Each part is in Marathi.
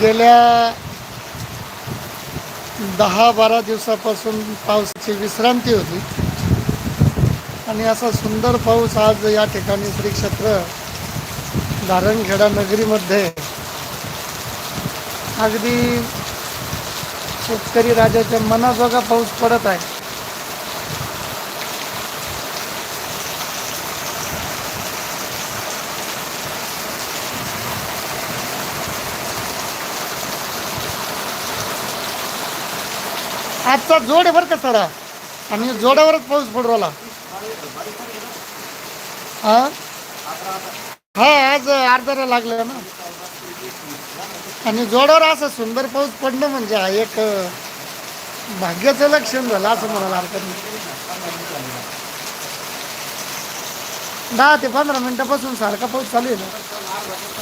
गेल्या दहा बारा दिवसापासून पावसाची विश्रांती होती. आणि असा सुंदर पाऊस आज या ठिकाणी श्री क्षेत्र धारणखेडा नगरीमध्ये अगदी शेतकरी राजाच्या मनाजोगा पाऊस पडत आहे. आजचा जोड आहे बरं का सारा. आणि जोडावरच पाऊस पडू राहिला. हा? हा आज अर्धाला लागलं ना. आणि जोडावर असं सुंदर पाऊस पडणं म्हणजे हा एक भाग्याचं लक्षण झालं असं म्हणायला हरकत नाही. दहा ते पंधरा मिनिटापासून सारखा पाऊस चालू आहे ना.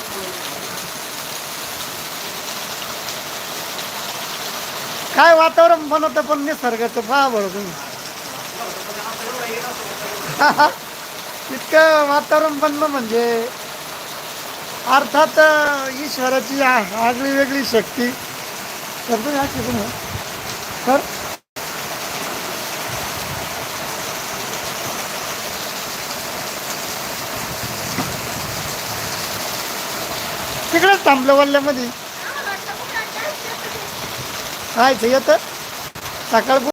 काय वातावरण बनवतं पण निसर्गाचं? पहा बरं तुम्ही. इतकं वातावरण बनलं म्हणजे अर्थात ईश्वराची आगळी वेगळी शक्ती. करतो या शिकून तर? तिकडेच थांबलं वल्ल्यामध्ये. काय येतं. सकाळ